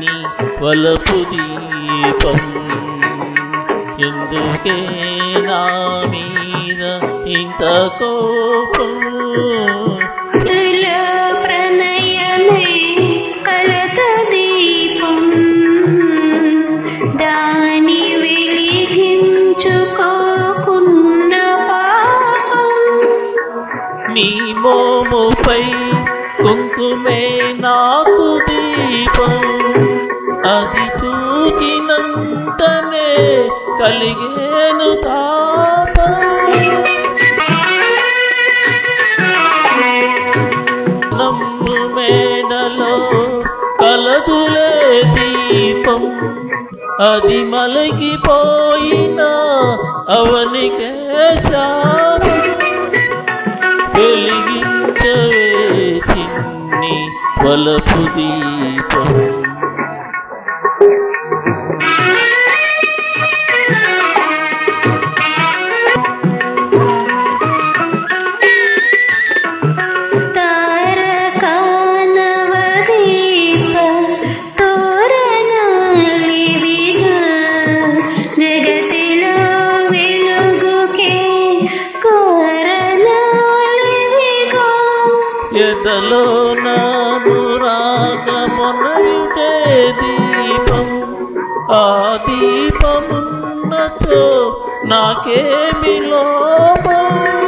చిన్ని వలపు దీపం. ఎందుకే నా మీద ఇంత కోపం? నీ మోముపై కుంకుమే నాకు దీపం. అది చూచినంతనే కలిగేను తాపం నమ్ము మేడలో కలదులే దీపం. అది మలగిపోయిన అవనికే శాపం. వెలిగించవే చిన్ని వలపు దీపం. ఎదలో నాను రాగమునయుటే దీపం. ఆ దీపమున్నతో నాకేమి లోపం?